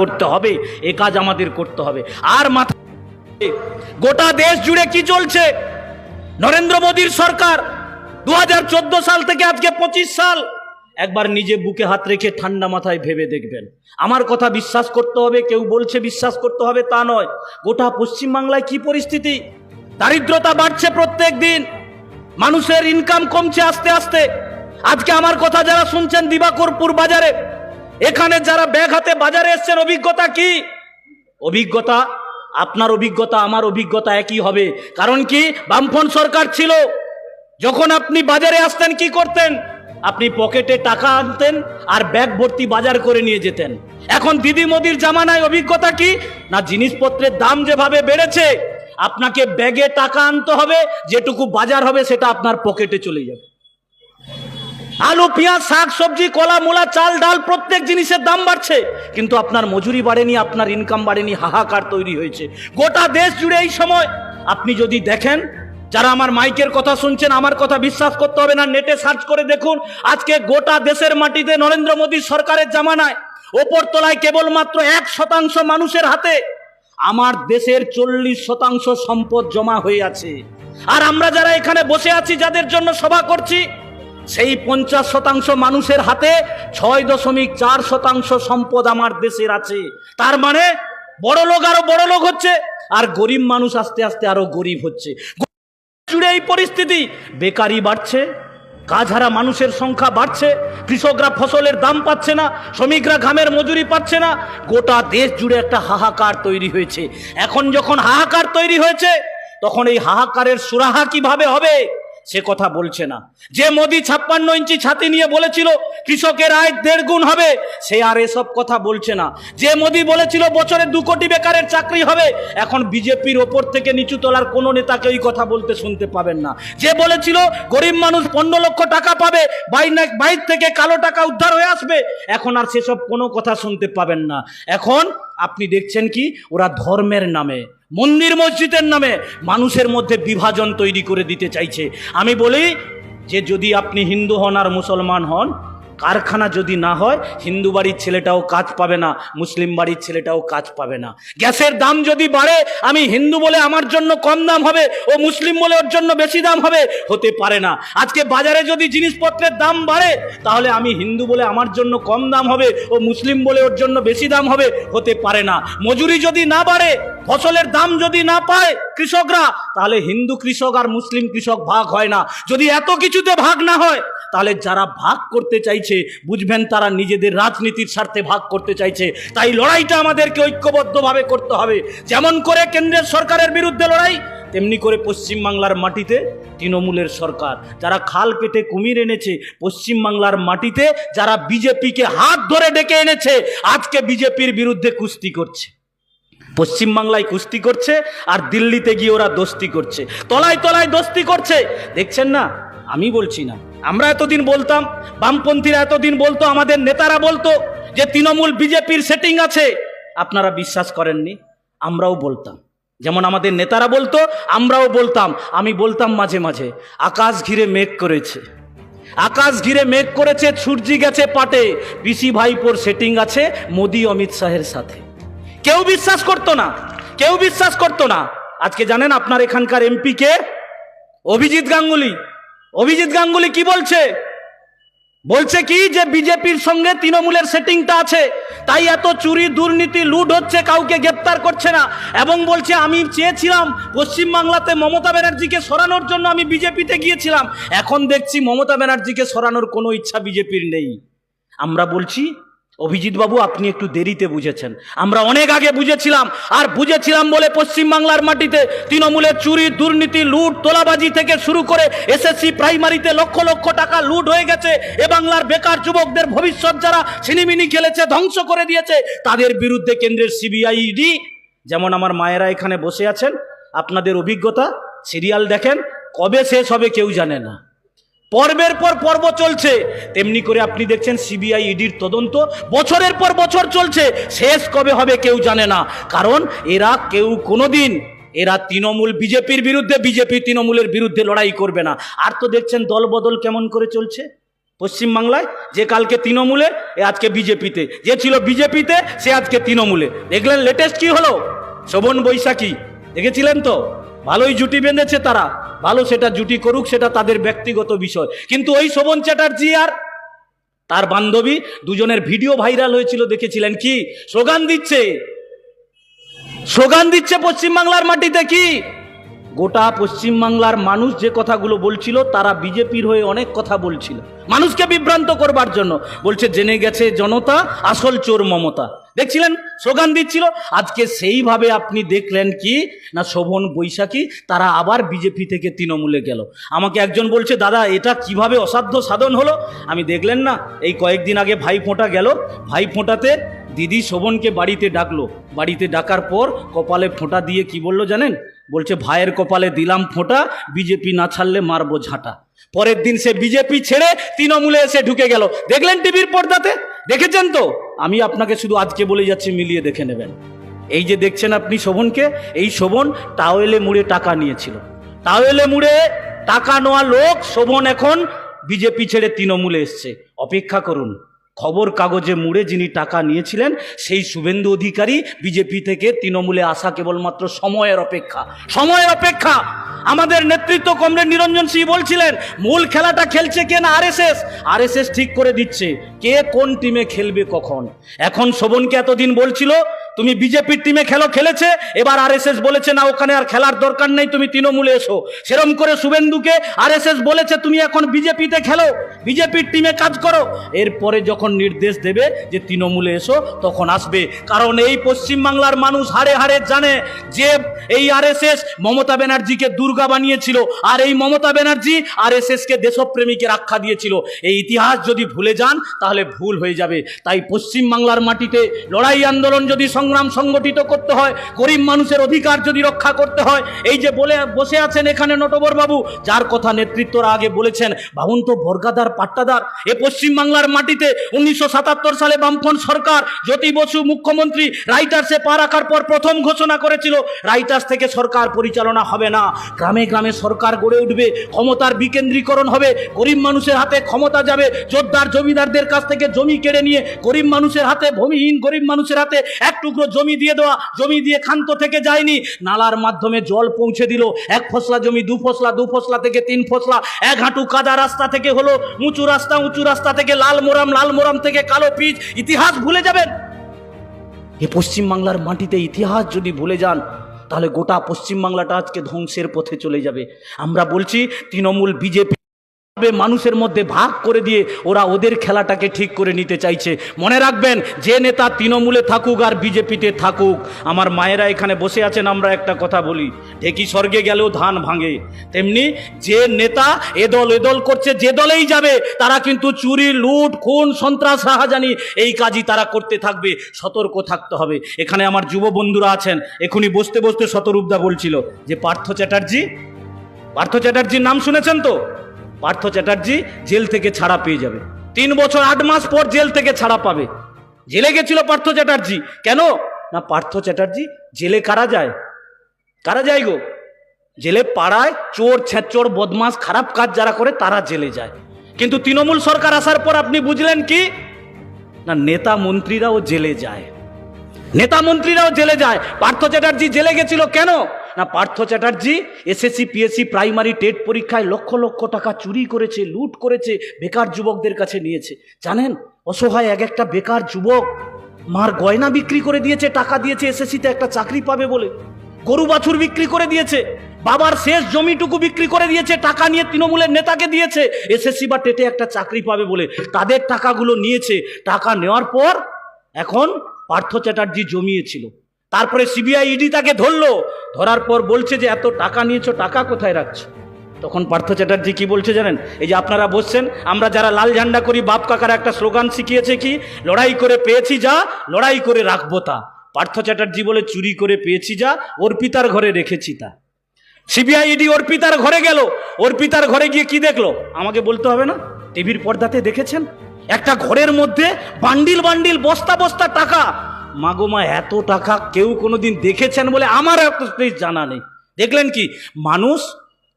করতে হবে, এ কাজ আমাদের করতে হবে। আর মাথা গোটা দেশ জুড়ে কি চলছে? নরেন্দ্র মোদীর সরকার দু হাজার চোদ্দ সাল থেকে আজকে পঁচিশ সাল। একবার নিজে বুকে হাত রেখে ঠান্ডা মাথায় ভেবে দেখবেন। আমার কথা বিশ্বাস করতে হবে, কেউ বলছে বিশ্বাস করতে হবে তা নয়। গোটা পশ্চিমবাংলায় কি পরিস্থিতি? দারিদ্রতা বাড়ছে প্রত্যেক দিন। মানুষের ইনকাম কমছে আস্তে আস্তে। আজকে আমার কথা যারা শুনছেন দিবাকরপুর বাজারে এখানে যারা ব্যাগ হাতে বাজারে এসছেন, অভিজ্ঞতা কি? অভিজ্ঞতা? আপনার অভিজ্ঞতা, আমার অভিজ্ঞতা একই হবে। কারণ কি? বামফন সরকার ছিল। যখন আপনি বাজারে আসতেন, কি করতেন? আপনি পকেটে টাকা আনতেন আর ব্যাগ ভর্তি বাজার করে নিয়ে যেতেন। এখন দিদি মোদির জামানায় অভিজ্ঞতা কি? না, জিনিসপত্রের দাম যেভাবে বেড়েছে, আপনাকে ব্যাগে টাকা আনতে হবে, যেটুকু বাজার হবে সেটা আপনার পকেটে চলে যাবে। আলু, পেঁয়াজ, শাক, সবজি, কলা, মূলা, চাল, ডাল, প্রত্যেক জিনিসের দাম বাড়ছে। কিন্তু আপনার মজুরি বাড়েনি, আপনার ইনকাম বাড়েনি, হাহাকার তৈরি হয়েছে। গোটা দেশ জুড়ে এই সময় আপনি যদি দেখেন, যারা আমার মাইকের কথা শুনছেন, আমার কথা বিশ্বাস করতে হবে না, নেটে সার্চ করে দেখুন, আজকে গোটা দেশের মাটিতে নরেন্দ্র মোদী সরকারের জামানায় ওপর তলায় কেবলমাত্র এক শতাংশ মানুষের হাতে আমার দেশের চল্লিশ শতাংশ সম্পদ জমা হয়ে আছে। আর আমরা যারা এখানে বসে আছি, যাদের জন্য সভা করছি সেই পঞ্চাশ শতাংশ মানুষের হাতে ছয় দশমিক চার শতাংশ সম্পদ আমার দেশের আছে। তার মানে বড় লোক আরও বড় লোক হচ্ছে, আর গরিব মানুষ আস্তে আস্তে আরও গরিব হচ্ছে। জুড়ে এই পরিস্থিতি, বেকারি বাড়ছে কাজ হারা মানুষের সংখ্যা বাড়ছে, কৃষকরা ফসলের দাম পাচ্ছে না, শ্রমিকরা ঘামের মজুরি পাচ্ছে না, গোটা দেশ জুড়ে একটা হাহাকার তৈরি হয়েছে। এখন যখন হাহাকার তৈরি হয়েছে, তখন এই হাহাকারের সুরাহা কীভাবে হবে? সে কথা বলছে না। যে মোদি ছাপ্পান্ন ইঞ্চি ছাতি নিয়ে বলেছিল, কৃষকের আয় দেড় গুণ হবে, সে আর এসব কথা বলছে না। যে মোদি বলেছিল, বছরে দু কোটি বেকারের চাকরি হবে, এখন বিজেপির ওপর থেকে নিচু তলার কোনো নেতাকে এই কথা বলতে শুনতে পাবেন না। যে বলেছিল, গরিব মানুষ পনেরো লক্ষ টাকা পাবে বাইর থেকে কালো টাকা উদ্ধার হয়ে আসবে, এখন আর সেসব কোনো কথা শুনতে পাবেন না। এখন আপনি দেখছেন কি, ওরা ধর্মের নামে। মন্দির মসজিদের নামে মানুষের মধ্যে বিভাজন তৈরি করে দিতে চাইছে। আমি বলি যে যদি আপনি হিন্দু হন আর মুসলমান হন কারখানা যদি না হয়, হিন্দু বাড়ির ছেলেটাও কাজ পাবে না, মুসলিম বাড়ির ছেলেটাও কাজ পাবে না। গ্যাসের দাম যদি বাড়ে, আমি হিন্দু বলে আমার জন্য কম দাম হবে, ও মুসলিম বলে ওর জন্য বেশি দাম হবে, হতে পারে না। আজকে বাজারে যদি জিনিসপত্রের দাম বাড়ে, তাহলে আমি হিন্দু বলে আমার জন্য কম দাম হবে, ও মুসলিম বলে ওর জন্য বেশি দাম হবে, হতে পারে না। মজুরি যদি না বাড়ে, ফসলের দাম যদি না পায় কৃষকরা, তাহলে হিন্দু কৃষক আর মুসলিম কৃষক ভাগ হয় না। যদি এত কিছুতে ভাগ না হয় তাহলে যারা ভাগ করতে চাইছে, বুঝবেন তারা নিজেদের রাজনীতির স্বার্থে ভাগ করতে চাইছে। তাই লড়াইটা আমাদেরকে ঐক্যবদ্ধভাবে করতে হবে। যেমন করে কেন্দ্রের সরকারের বিরুদ্ধে লড়াই, তেমনি করে পশ্চিমবাংলার মাটিতে তৃণমূলের সরকার। যারা খাল কেটে কুমির এনেছে, পশ্চিমবাংলার মাটিতে যারা বিজেপিকে হাত ধরে ডেকে এনেছে, আজকে বিজেপির বিরুদ্ধে কুস্তি করছে। পশ্চিমবাংলায় কুস্তি করছে, আর দিল্লিতে গিয়ে ওরা দোস্তি করছে। তলায় তলায় দোস্তি করছে। দেখছেন না? আমি বলছি না। আমরা এতদিন বলতাম, বামপন্থীরা এতদিন বলতো, আমাদের নেতারা বলতো যে তৃণমূল বিজেপির সেটিং আছে। আপনারা বিশ্বাস করেননি, আমরাও বলতাম। যেমন আমাদের নেতারা বলতো, আমরাও বলতাম, আমি বলতাম মাঝে মাঝে, আকাশ ঘিরে মেঘ করেছে। আকাশ ঘিরে মেঘ করেছে, সূর্যি গেছে পাটে। পিসি ভাইপোর সেটিং আছে মোদি, অমিত শাহের সাথে। কেউ বিশ্বাস করতো না, কেউ বিশ্বাস করতো না। আজকে জানেন আপনার এখানকার এমপি কে? অভিজিৎ গাঙ্গুলি। অভিজিৎ গাঙ্গুলি কি বলছে? বলছে কি যে বিজেপির সঙ্গে তৃণমূলের সেটিংটা আছে, তাই এত চুরি, দুর্নীতি, লুট হচ্ছে, কাউকে গ্রেপ্তার করছে না। এবং বলছে, আমি চেয়েছিলাম পশ্চিমবাংলাতে মমতা ব্যানার্জিকে সরানোর জন্য আমি বিজেপিতে গিয়েছিলাম। এখন দেখছি মমতা ব্যানার্জিকে সরানোর কোনো ইচ্ছা বিজেপির নেই। আমরা বলছি অভিজিৎ বাবু আপনি একটু দেরিতে বুঝেছেন। আমরা অনেক আগে বুঝেছিলাম, আর বুঝেছিলাম বলে পশ্চিমবাংলার মাটিতে তৃণমূলের চুরি, দুর্নীতি, লুট, তোলাবাজি থেকে শুরু করে এসএসসি প্রাইমারিতে লক্ষ লক্ষ টাকা লুট হয়ে গেছে, এ বাংলার বেকার যুবকদের ভবিষ্যৎ যারা ছিনিমিনি খেলেছে, ধ্বংস করে দিয়েছে, তাদের বিরুদ্ধে কেন্দ্রের সিবিআই ইডি যেমন আমার মায়েরা এখানে বসে আছেন, আপনাদের অভিজ্ঞতা, সিরিয়াল দেখেন, কবে শেষ হবে কেউ জানে না। পর্বের পর পর্ব চলছে। তেমনি করে আপনি দেখছেন সিবিআই ইডির তদন্ত। বছরের পর বছর চলছে। শেষ কবে হবে কেউ জানে না। কারণ এরা কেউ কোনোদিন, এরা তৃণমূল বিজেপির বিরুদ্ধে, বিজেপি তৃণমূলের বিরুদ্ধে লড়াই করবে না। আর তো দেখছেন দলবদল কেমন করে চলছে? পশ্চিমবাংলায়? যে কালকে তৃণমূলে, এ আজকে বিজেপিতে। যে ছিল বিজেপিতে, সে আজকে তৃণমূলে। দেখলেন লেটেস্ট কি হলো? শোভন বৈশাখী। দেখেছিলেন তো? ভালোই জুটি বেঁধেছে তারা। ভালো সেটা জুটি করুক, সেটা তাদের ব্যক্তিগত বিষয়। কিন্তু ওই শোভন চ্যাটার্জি আর তার বান্ধবী দুজনের ভিডিও ভাইরাল হয়েছিল, দেখেছিলেন কি? স্লোগান দিচ্ছে। স্লোগান দিচ্ছে পশ্চিমবাংলার মাটিতে কি? গোটা পশ্চিমবাংলার মানুষ যে কথাগুলো বলছিল, তারা বিজেপির হয়ে অনেক কথা বলছিল। মানুষকে বিভ্রান্ত করবার জন্য। বলছে, জেনে গেছে জনতা, আসল চোর মমতা। দেখছিলেন? স্লোগান দিচ্ছিল। আজকে সেইভাবে আপনি দেখলেন কি? না, শোভন বৈশাখী, তারা আবার বিজেপি থেকে তৃণমূলে গেল। আমাকে একজন বলছে, দাদা, এটা কীভাবে অসাধ্য সাধন হলো? আমি দেখলেন না। এই কয়েকদিন আগে ভাই ফোঁটা গেল। ভাই ফোঁটাতে দিদি শোভনকে বাড়িতে ডাকলো। বাড়িতে ডাকার পর কপালে ফোঁটা দিয়ে কি বলল জানেন? বলছে, ভাইয়ের কপালে দিলাম ফোঁটা, বিজেপি না ছাড়লে মারবো ঝাঁটা। পরের দিন সে বিজেপি ছেড়ে তৃণমূলে এসে ঢুকে গেল। দেখলেন টিভির পর্দাতে? দেখেছেন তো? আমি আপনাকে শুধু আজকে বলে যাচ্ছি, মিলিয়ে দেখে নেবেন। এই যে দেখছেন আপনি শোভনকে, এই শোভন টাওয়েলে মুড়ে টাকা নিয়েছিল। টাওয়েলে মুড়ে টাকা নেওয়া লোক শোভন এখন বিজেপি ছেড়ে তৃণমূলে এসছে। অপেক্ষা করুন। খবর কাগজে মুড়ে যিনি টাকা নিয়েছিলেন, সেই শুভেন্দু অধিকারী বিজেপি থেকে তৃণমূলে আসা কেবলমাত্র সময়ের অপেক্ষা। সময়ের অপেক্ষা! আমাদের নেতৃত্ব কমরেড নিরঞ্জন সিং বলছিলেন, মূল খেলাটা খেলছে কে না আরএসএস? আরএসএস ঠিক করে দিচ্ছে। কে কোন টিমে খেলবে কখন? এখন শোভনকে এতদিন বলছিল তুমি বিজেপির টিমে খেলো, খেলেছে, এবার আরএসএস বলেছে, না, ওখানে আর খেলার দরকার নেই, তুমি তৃণমূলে এসো। সেরম করে শুভেন্দুকে আরএসএস বলেছে, তুমি এখন বিজেপিতে খেলো, বিজেপির টিমে কাজ করো। এরপরে যখন নির্দেশ দেবে যে তৃণমূলে এসো, তখন আসবে। কারণ এই পশ্চিমবাংলার মানুষ হাড়ে হাড়ে জানে যে এই আরএসএস মমতা ব্যানার্জিকে দুর্গা বানিয়েছিল, আর এই মমতা ব্যানার্জি আরএসএসকে দেশপ্রেমিকের আখ্যা দিয়েছিল। এই ইতিহাস যদি ভুলে যান, তাহলে ভুল হয়ে যাবে। তাই পশ্চিমবাংলার মাটিতে লড়াই আন্দোলন যদি সংগ্রাম সংগঠিত করতে হয়, গরিব মানুষের অধিকার যদি রক্ষা করতে হয়। এই যে বলে, বসে আছেন এখানে নটবর বাবু, যার কথা নেতৃত্বরা আগে বলেছেন ভাবুন তো বর্গাদার পাট্টাদার। এ পশ্চিমবাংলার মাটিতে উনিশশো সাতাত্তর সালে বামফ্রন্ট সরকার, জ্যোতি বসু মুখ্যমন্ত্রী, রাইটার্সে পা রাখার পর প্রথম ঘোষণা করেছিল, রাইটার্স থেকে সরকার পরিচালনা হবে না। গ্রামে গ্রামে সরকার গড়ে উঠবে, ক্ষমতার বিকেন্দ্রীকরণ হবে, গরিব মানুষের হাতে ক্ষমতা যাবে, জোরদার জমিদারদের কাছ থেকে জমি কেড়ে নিয়ে গরিব মানুষের হাতে, ভূমিহীন গরিব মানুষের হাতে এক টুকরো জমি দিয়ে দেওয়া, জমি দিয়ে ক্ষান্ত থেকে যায়নি। নালার মাধ্যমে জল পৌঁছে দিল। এক ফসলা জমি, দু ফসলা দু ফসলা থেকে তিন ফসলা। এক হাঁটু কাদা রাস্তা থেকে হলো, উঁচু রাস্তা উঁচু রাস্তা থেকে লাল মোরাম লাল মোরাম থেকে কালো পিচ। ইতিহাস ভুলে যাবেন। এ পশ্চিমবাংলার মাটিতে ইতিহাস যদি ভুলে যান, তাহলে গোটা পশ্চিমবাংলাটা আজকে ধ্বংসের পথে চলে যাবে। আমরা বলছি, তৃণমূল, বিজেপি মানুষের মধ্যে ভাগ করে দিয়ে ওরা ওদের খেলাটাকে ঠিক করে নিতে চাইছে। মনে রাখবেন, যে নেতা তৃণমূলে থাকুক আর বিজেপিতে থাকুক, আমার মায়েরা এখানে বসে আছেন, আমরা একটা কথা বলি। ঢেকি স্বর্গে গেলেও ধান ভাঙে। তেমনি যে নেতা এদল এদল করছে, যে দলেই যাবে, তারা কিন্তু চুরি, লুট, খুন, সন্ত্রাস রাহাজানি এই কাজই তারা করতে থাকবে, সতর্ক থাকতে হবে। এখানে আমার যুব বন্ধুরা আছেন এখনই বসতে বসতে শতরূপদা বলছিল যে, পার্থ চ্যাটার্জি, পার্থ চ্যাটার্জির নাম শুনেছেন তো? পার্থ চ্যাটার্জি জেল থেকে ছাড়া পেয়ে যাবে। তিন বছর আট মাস পর জেল থেকে ছাড়া পাবে। জেলে গেছিল পার্থ চ্যাটার্জি। কেন? না, পার্থ চ্যাটার্জি জেলে কারা যায়? কারা যায় গো? জেলে পাড়ায় চোর, ছেঁচোর বদমাস খারাপ কাজ যারা করে তারা জেলে যায়। কিন্তু তৃণমূল সরকার আসার পর আপনি বুঝলেন কি? না, নেতা মন্ত্রীরাও জেলে যায়। নেতা মন্ত্রীরাও জেলে যায়। পার্থ চ্যাটার্জি জেলে গেছিল কেন? না Partha Chatterjee SSC PSC primary TET পরীক্ষায় লক্ষ লক্ষ টাকা চুরি করেছে, লুট করেছে, বেকার যুবকদের কাছে নিয়েছে। জানেন? অসহায় এক একটা বেকার যুবক মার গয়না বিক্রি করে দিয়েছে, টাকা দিয়েছে এসএসসিতে একটা চাকরি পাবে বলে। গরু বাছুর বিক্রি করে দিয়েছে, বাবার শেষ জমিটুকু বিক্রি করে দিয়েছে, টাকা নিয়ে তৃণমূলের নেতাকে দিয়েছে। এসএসসি বা টেটে একটা চাকরি পাবে বলে। তাদের টাকাগুলো নিয়েছে। টাকা নেওয়ার পর এখন পার্থ চ্যাটার্জি জমিয়েছিল। তারপরে সিবিআই ইডি তাকে ধরলো। ধরার পর বলছে যে, এত টাকা নিয়েছো, টাকা কোথায় রাখছো? তখন পার্থ চ্যাটার্জি কি বলছে জানেন? এই যে আপনারা বসছেন, আমরা যারা লাল ঝান্ডা করি, বাপ কাকার একটা স্লোগান শিখিয়েছে কি? লড়াই করে পেয়েছি যা, লড়াই করে রাখব তা। পার্থ চ্যাটার্জি বলে, চুরি করে পেয়েছি যা, অর্পিতার ঘরে রেখেছি তা। সিবিআই ইডি অর্পিতার ঘরে গেল। অর্পিতার ঘরে গিয়ে কি দেখল? আমাকে বলতে হবে না? টিভির পর্দাতে দেখেছেন? একটা ঘরের মধ্যে বান্ডিল বান্ডিল, বস্তা বস্তা টাকা। মাগোমা এত টাকা কেউ কোনোদিন দেখেছেন বলে আমার এত জানা নেই। দেখলেন কি? মানুষ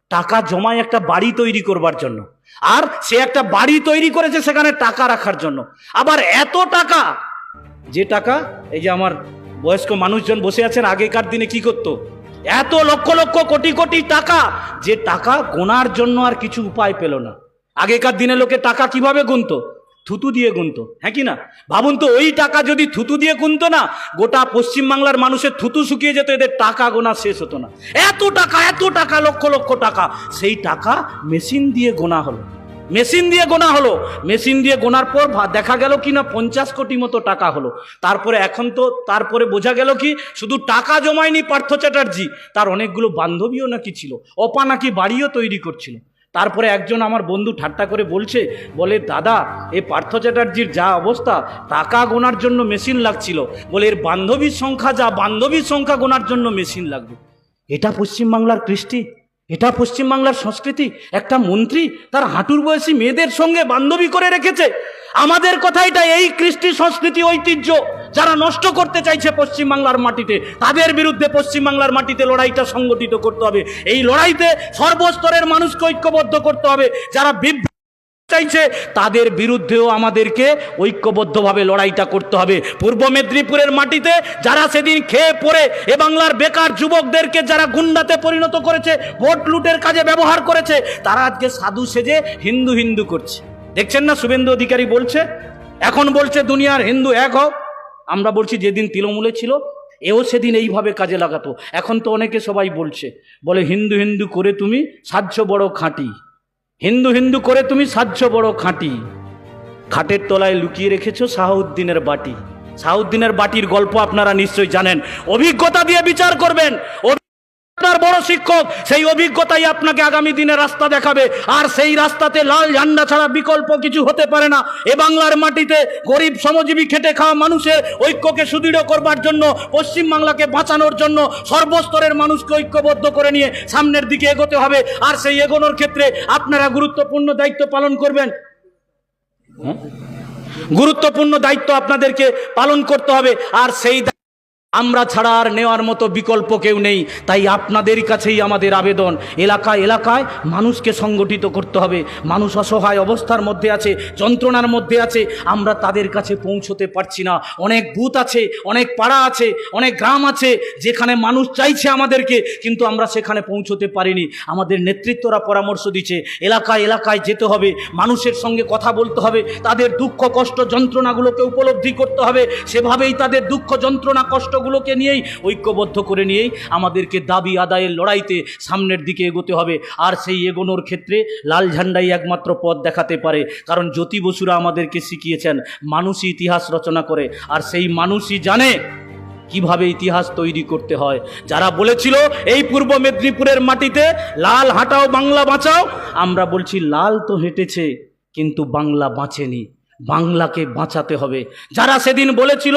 টাকা জমায় একটা বাড়ি তৈরি করবার জন্য। আর সে একটা বাড়ি তৈরি করেছে সেখানে টাকা রাখার জন্য। আবার এত টাকা, যে টাকা, এই যে আমার বয়স্ক মানুষজন বসে আছেন, আগেকার দিনে কি করতো? এত লক্ষ লক্ষ কোটি কোটি টাকা, যে টাকা গোনার জন্য আর কিছু উপায় পেল না। আগেকার দিনে লোকে টাকা কীভাবে গুনতো? থুতু দিয়ে গুনতো হ্যাঁ কি না? ভাবুন তো, ওই টাকা যদি থুতু দিয়ে গুনতো না, গোটা পশ্চিমবাংলার মানুষের থুতু শুকিয়ে যেত, এদের টাকা গোনা শেষ হতো না। এত টাকা এত টাকা, লক্ষ লক্ষ টাকা, সেই টাকা মেশিন দিয়ে গোনা হলো। মেশিন দিয়ে গোনা হলো। মেশিন দিয়ে গোনার পর দেখা গেল কি না, পঞ্চাশ কোটি মতো টাকা হলো। তারপরে এখন তো, তারপরে বোঝা গেল কি, শুধু টাকা জমায়নি পার্থ চ্যাটার্জি, তার অনেকগুলো বান্ধবীও নাকি ছিল, অপা নাকি বাড়িও তৈরি করছিল। তারপরে একজন আমার বন্ধু ঠাট্টা করে বলছে, বলে, দাদা, এ পার্থ চ্যাটার্জির যা অবস্থা, টাকা গোনার জন্য মেশিন লাগছিল। বলে, এর বান্ধবীর সংখ্যা যা, বান্ধবীর সংখ্যা গোনার জন্য মেশিন লাগবে। এটা পশ্চিমবাংলার কৃষ্টি, এটা পশ্চিমবাংলার সংস্কৃতি। একটা মন্ত্রী তার হাঁটুর বয়সী মেয়েদের সঙ্গে বান্ধবী করে রেখেছে। আমাদের কথা এটা এই কৃষ্টি সংস্কৃতি ঐতিহ্য যারা নষ্ট করতে চাইছে পশ্চিমবাংলার মাটিতে, তাদের বিরুদ্ধে পশ্চিমবাংলার মাটিতে লড়াইটা সংগঠিত করতে হবে। এই লড়াইতে সর্বস্তরের মানুষকে ঐক্যবদ্ধ করতে হবে। যারা বিভ্রান্ত চাইছে, তাদের বিরুদ্ধেও আমাদেরকে ঐক্যবদ্ধভাবে লড়াইটা করতে হবে। পূর্ব মেদিনীপুরের মাটিতে যারা সেদিন খেয়ে পড়ে এ বাংলার বেকার যুবকদেরকে যারা গুন্ডাতে পরিণত করেছে, ভোট লুটের কাজে ব্যবহার করেছে, তারা আজকে সাধু সেজে হিন্দু হিন্দু করছে। দেখছেন না? শুভেন্দু অধিকারী বলছে, এখন বলছে দুনিয়ার হিন্দু এক হোক আমরা বলছি যেদিন তৃণমূলে ছিল, এও সেদিন এইভাবে কাজে লাগাতো। এখন তো অনেকে সবাই বলছে, বলে হিন্দু হিন্দু করে তুমি সাহায্য বড় খাঁটি। হিন্দু হিন্দু করে তুমি সাহায্য বড় খাঁটি। খাটের তলায় লুকিয়ে রেখেছো শাহউদ্দিনের বাটি। শাহউদ্দিনের বাটির গল্প আপনারা নিশ্চয়ই জানেন। অভিজ্ঞতা দিয়ে বিচার করবেন। শিক্ষক, সেই অভিজ্ঞতাই আপনাকে আগামী দিনে রাস্তা দেখাবে। আর সেই রাস্তাতে লাল ঝান্ডা ছাড়া বিকল্প কিছু হতে পারে না। এ বাংলার মাটিতে গরিব শ্রমজীবী খেটে খাওয়া মানুষের ঐক্যকে সুদৃঢ় করবার জন্য পশ্চিমবাংলাকে বাঁচানোর জন্য সর্বস্তরের মানুষকে ঐক্যবদ্ধ করে নিয়ে সামনের দিকে এগোতে হবে। আর সেই এগোনোর ক্ষেত্রে আপনারা গুরুত্বপূর্ণ দায়িত্ব পালন করবেন? গুরুত্বপূর্ণ দায়িত্ব আপনাদেরকে পালন করতে হবে। আর সেই আমরা ছাড়া আর নেওয়ার মতো বিকল্প কেউ নেই। তাই আপনাদের কাছেই আমাদের আবেদন। এলাকা এলাকায় মানুষকে সংগঠিত করতে হবে। মানুষ অসহায় অবস্থার মধ্যে আছে, যন্ত্রণার মধ্যে আছে। আমরা তাদের কাছে পৌঁছতে পারছি না। অনেক বুথ আছে, অনেক পাড়া আছে, অনেক গ্রাম আছে, যেখানে মানুষ চাইছে আমাদেরকে, কিন্তু আমরা সেখানে পৌঁছতে পারিনি। আমাদের নেতৃত্বরা পরামর্শ দিচ্ছে, এলাকায় এলাকায় যেতে হবে। মানুষের সঙ্গে কথা বলতে হবে। তাদের দুঃখ, কষ্ট, যন্ত্রণাগুলোকে উপলব্ধি করতে হবে। সেভাবেই তাদের দুঃখ, যন্ত্রণা কষ্টগুলোকে নিয়েই, ঐক্যবদ্ধ করে নিয়েই আমাদেরকে দাবি আদায়ের লড়াইতে সামনের দিকে এগোতে হবে। আর সেই এগোনোর ক্ষেত্রে লাল ঝান্ডাই একমাত্র পথ দেখাতে পারে। কারণ জ্যোতি বসুরা আমাদেরকে শিখিয়েছেন, মানুষই ইতিহাস রচনা করে। আর সেই মানুষই জানে কীভাবে ইতিহাস তৈরি করতে হয়। যারা বলেছিল, এই পূর্ব মেদিনীপুরের মাটিতে লাল হাঁটাও, বাংলা বাঁচাও। আমরা বলছি, লাল তো হেঁটেছে, কিন্তু বাংলা বাঁচেনি। বাংলাকে বাঁচাতে হবে। যারা সেদিন বলেছিল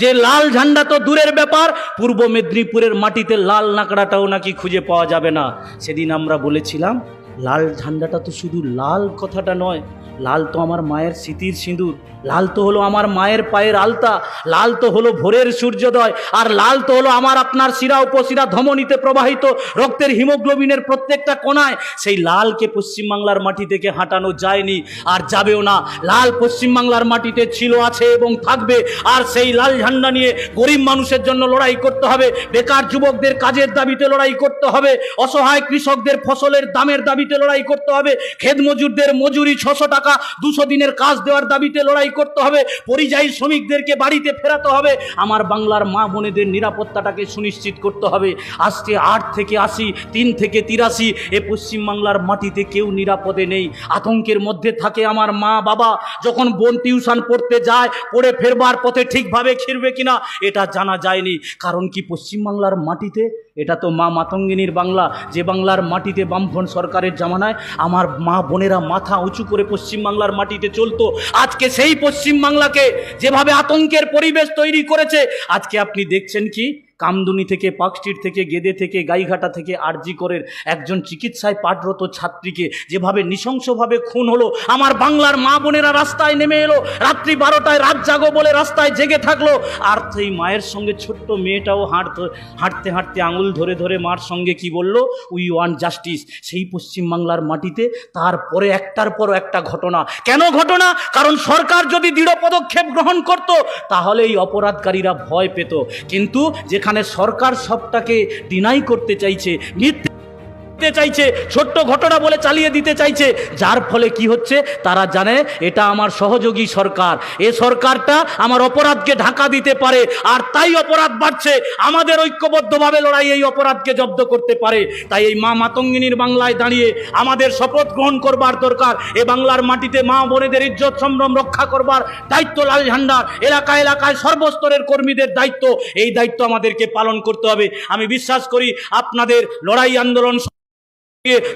যে লাল ঝান্ডা তো দূরের ব্যাপার, পূর্ব মেদিনীপুরের মাটিতে লাল নাকড়াটাও নাকি খুঁজে পাওয়া যাবে না। সেদিন আমরা বলেছিলাম, লাল ঝান্ডাটা তো শুধু লাল কথাটা নয় লাল তো আমার মায়ের স্মৃতির সিঁদুর, লাল তো হলো আমার মায়ের পায়ের আলতা, লাল তো হলো ভোরের সূর্যোদয়, আর লাল তো হলো আমার আপনার শিরা উপশিরা ধমনীতে প্রবাহিত রক্তের হিমোগ্লোবিনের প্রত্যেকটা কোনায়। সেই লালকে পশ্চিমবাংলার মাটি থেকে হাঁটানো যায়নি, আর যাবেও না। লাল পশ্চিমবাংলার মাটিতে ছিল, আছে এবং থাকবে, আর সেই লাল ঝান্ডা নিয়ে গরিব মানুষের জন্য লড়াই করতে হবে, বেকার যুবকদের কাজের দাবিতে লড়াই করতে হবে, অসহায় কৃষকদের ফসলের দামের দাবিতে লড়াই করতে হবে খেত মজুরদের মজুরি ছশো টাকা দুশো দিনের কাজ দেওয়ার দাবিতে লড়াই করতে হবে। পরিযায়ী শ্রমিকদেরকে বাড়িতে ফেরাতে হবে। আমার বাংলার মা বোনেদের নিরাপত্তাটাকে সুনিশ্চিত করতে হবে। আজকে আট থেকে আশি, তিন থেকে তিরাশি, এ পশ্চিমবাংলার মাটিতে কেউ নিরাপদে নেই। আতঙ্কের মধ্যে থাকে আমার মা বাবা। যখন বোন টিউশন পড়তে যায়, পড়ে ফেরবার পথে ঠিকভাবে ফিরবে কিনা, এটা জানা যায়নি। কারণ কি পশ্চিমবাংলার মাটিতে? এটা তো মা মাতঙ্গিনীর বাংলা। যে বাংলার মাটিতে বামফ্রন্ট সরকারের জামানায় আমার মা বোনেরা মাথা উঁচু করে পশ্চিমবাংলার মাটিতে চলতো। আজকে সেই পশ্চিমবাংলাকে যেভাবে আতঙ্কের পরিবেশ তৈরি করেছে, আজকে আপনি দেখছেন কি? কামদুনি থেকে পার্কস্ট্রিট থেকে, গেদে থেকে, গাইঘাটা থেকে আরজি করের একজন চিকিৎসায় পাঠরত ছাত্রীকে যেভাবে নৃশংসভাবে খুন হলো, আমার বাংলার মা বোনেরা রাস্তায় নেমে এলো, রাত্রি বারোটায় রাত জাগো বলে রাস্তায় জেগে থাকল, আর সেই মায়ের সঙ্গে ছোট্ট মেয়েটাও হাঁটতে হাঁটতে হাঁটতে আঙুল ধরে ধরে মার সঙ্গে কি বলল, উই ওয়ান জাস্টিস। সেই পশ্চিমবাংলার মাটিতে, তারপরে একটার পর একটা ঘটনা। কেন ঘটনা? কারণ সরকার যদি দৃঢ় পদক্ষেপ গ্রহণ করত তাহলে এই অপরাধকারীরা ভয় পেত। কিন্তু যেখানে সরকার সবটাকে ডিনাই করতে চাইছে। মিথ্যে দিতে চাইছে, ছোট্ট ঘটনা বলে চালিয়ে দিতে চাইছে। যার ফলে কি হচ্ছে? তারা জানে এটা আমার সহযোগী সরকার। এ সরকারটা আমার অপরাধকে ঢাকা দিতে পারে, আর তাই অপরাধ বাড়ছে। আমাদের ঐক্যবদ্ধভাবে লড়াই এই অপরাধকে জব্দ করতে পারে। তাই এই মা মাতঙ্গিনীর বাংলায় দাঁড়িয়ে আমাদের শপথ গ্রহণ করবার দরকার। এ বাংলার মাটিতে মা বোনেদের ইজ্জত সম্ভ্রম রক্ষা করবার দায়িত্ব লাল ঝান্ডার। এলাকা এলাকায় সর্বস্তরের কর্মীদের দায়িত্ব। এই দায়িত্ব আমাদেরকে পালন করতে হবে। আমি বিশ্বাস করি আপনাদের লড়াই আন্দোলন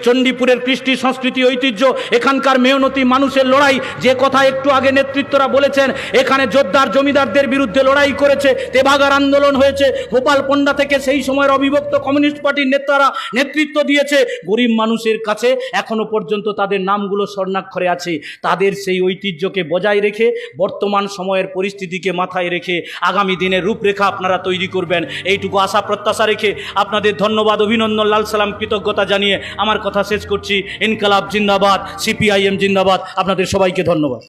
চণ্ডীপুরের কৃষ্টি সংস্কৃতি ঐতিহ্য, এখানকার মেহনতি মানুষের লড়াই, যে কথা একটু আগে নেতৃত্বরা বলেছেন, এখানে জোরদার জমিদারদের বিরুদ্ধে লড়াই করেছে তেভাগার আন্দোলন হয়েছে, গোপাল পণ্ডা থেকে সেই সময়ের অবিভক্ত কমিউনিস্ট পার্টির নেতারা নেতৃত্ব দিয়েছে, গরিব মানুষের কাছে এখনও পর্যন্ত তাদের নামগুলো স্বর্ণাক্ষরে আছে, তাদের সেই ঐতিহ্যকে বজায় রেখে, বর্তমান সময়ের পরিস্থিতিকে মাথায় রেখে আগামী দিনের রূপরেখা আপনারা তৈরি করবেন, এইটুকু আশা প্রত্যাশা রেখে আপনাদের ধন্যবাদ, অভিনন্দন, লাল সালাম, কৃতজ্ঞতা জানিয়ে আমার কথা শেষ করছি। ইনকালাব জিন্দাবাদ সিপিআইএম জিন্দাবাদ। আপনাদের সবাইকে ধন্যবাদ।